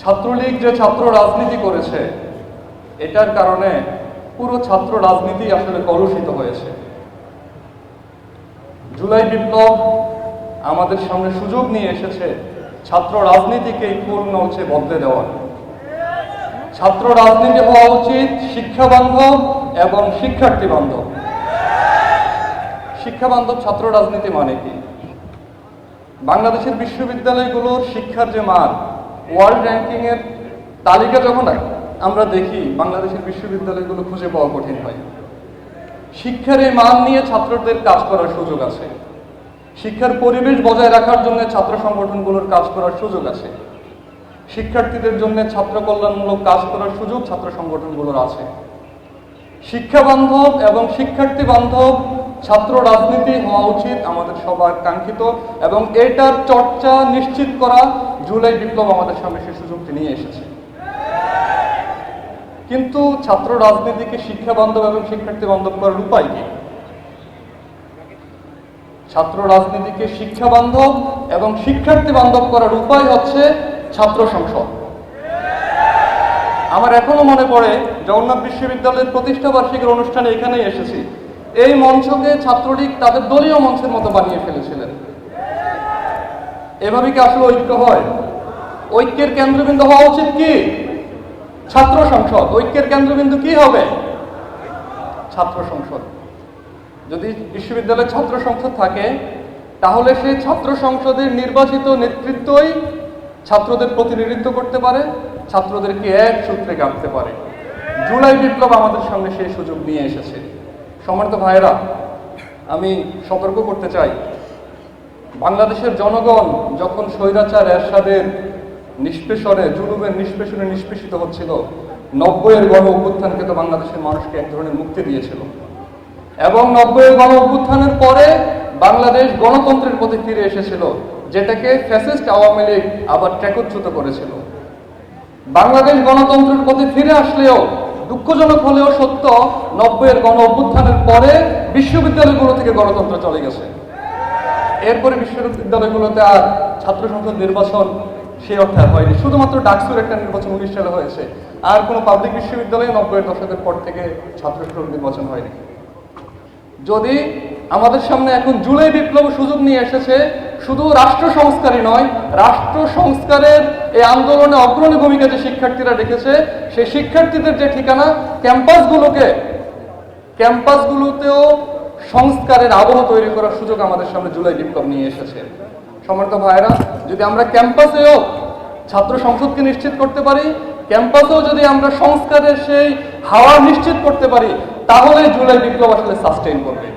ছাত্রলীগ যে ছাত্র রাজনীতি করেছে, এটার কারণে পুরো ছাত্র রাজনীতি আসলে কলুষিত হয়েছে। জুলাই বিপ্লব আমাদের সামনে সুযোগ নিয়ে এসেছে ছাত্র রাজনীতিকে পূর্ণ হচ্ছে বদলে দেওয়ার। ছাত্র রাজনীতি হওয়া উচিত শিক্ষা বান্ধব এবং শিক্ষার্থী বান্ধব। শিক্ষা বান্ধব ছাত্র রাজনীতি মানে কি? বাংলাদেশের বিশ্ববিদ্যালয়গুলোর শিক্ষার যে মান ওয়ার্ল্ড র্যাঙ্কিং এর তালিকা যখন আমরা দেখি, বাংলাদেশের বিশ্ববিদ্যালয়গুলো খুঁজে পাওয়া কঠিন হয়। শিক্ষার এই মান নিয়ে ছাত্রদের কাজ করার সুযোগ আছে। শিক্ষার পরিবেশ বজায় রাখার জন্য ছাত্র সংগঠনগুলোর কাজ করার সুযোগ আছে। শিক্ষার্থীদের জন্য ছাত্র কল্যাণমূলক কাজ করার সুযোগ ছাত্র সংগঠনগুলোর আছে। শিক্ষা বান্ধব এবং শিক্ষার্থী বান্ধব ছাত্র রাজনীতি হওয়া উচিত আমাদের সবার কাঙ্ক্ষিত এবং এটার চর্চা নিশ্চিত করা জুলাই বিপ্লব আমাদের সামনে সে সুযোগটি নিয়ে এসেছে। কিন্তু ছাত্র রাজনীতিকে শিক্ষা বান্ধব এবং শিক্ষার্থী বান্ধব করার উপায় কি? ছাত্র রাজনীতিকে শিক্ষা বান্ধব এবং শিক্ষার্থী বান্ধব করার উপায় হচ্ছে ছাত্র সংসদ। আমার এখনও মনে পড়ে, জগন্নাথ বিশ্ববিদ্যালয়ের প্রতিষ্ঠা বার্ষিকীর অনুষ্ঠানে এখানেই এসেছি। এই মঞ্চকে ছাত্রলীগ তাদের দলীয় মঞ্চের মতো বানিয়ে ফেলেছিলেন। এভাবে কি আসলে ঐক্য হয়? ঐক্যের কেন্দ্রবিন্দু হওয়া উচিত কি? ছাত্র সংসদ, ঐক্যের কেন্দ্রবিন্দু কি হবে? ছাত্র সংসদ। যদি বিশ্ববিদ্যালয়ের ছাত্র সংসদ থাকে, তাহলে সেই ছাত্র সংসদের নির্বাচিত নেতৃত্বই ছাত্রদের প্রতিনিধিত্ব করতে পারে, ছাত্রদেরকে এক সূত্রে গাঁথতে পারে। জুলাই বিপ্লব আমাদের সামনে সেই সুযোগ নিয়ে এসেছে। সম্মানিত ভাইয়েরা, আমি সতর্ক করতে চাই। বাংলাদেশের জনগণ যখন স্বৈরাচার, এরশাদের নিষ্পেষণে, জুলুমের নিষ্পেষণে নিষ্পেষিত হচ্ছিল, নব্বইয়ের গণ অভ্যুত্থানকে তো বাংলাদেশের মানুষকে এক ধরনের মুক্তি দিয়েছিল। এবং নব্বইয়ের গণ অভ্যুত্থানের পরে বাংলাদেশ গণতন্ত্রের প্রতি ফিরে এসেছিল, যেটাকে ফ্যাসিস্ট আওয়ামী লীগ আবার ট্র্যাকচ্যুত করেছিল। বাংলাদেশ গণতন্ত্রের প্রতি ফিরে আসলেও দুঃখজনক হলেও সত্য, নব্বইয়ের গণ অভ্যুত্থানের পরে বিশ্ববিদ্যালয়গুলো থেকে গণতন্ত্র চলে গেছে। এরপরে বিশ্ববিদ্যালয়গুলোতে আর ছাত্র সংসদ নির্বাচন সেই অর্থে আর হয়নি। শুধুমাত্র ডাকসুর একটা নির্বাচন উনিশ সালে হয়েছে। আর কোনো পাবলিক বিশ্ববিদ্যালয়ে নব্বইয়ের দশকের পর থেকে ছাত্র সংসদ নির্বাচন হয়নি। যদি আমাদের সামনে এখন জুলাই বিপ্লব সুযোগ নিয়ে এসেছে, শুধু রাষ্ট্র সংস্কারই নয়, রাষ্ট্র সংস্কারের এই আন্দোলনে অগ্রণী ভূমিকা যে শিক্ষার্থীরা রেখেছে, সেই শিক্ষার্থীদের যে ঠিকানা, ক্যাম্পাসগুলোকে, ক্যাম্পাসগুলোতেও সংস্কারের আবহ তৈরি করার সুযোগ আমাদের সামনে জুলাই বিপ্লব নিয়ে এসেছে। সমর্থ ভাইরা যদি আমরা ক্যাম্পাসেও ছাত্র সংসদকে নিশ্চিত করতে পারি, ক্যাম্পাসেও যদি আমরা সংস্কারের সেই হাওয়া নিশ্চিত করতে পারি তাহলে জুলাই বিপ্লব আসলে সাস্টেইন করবে।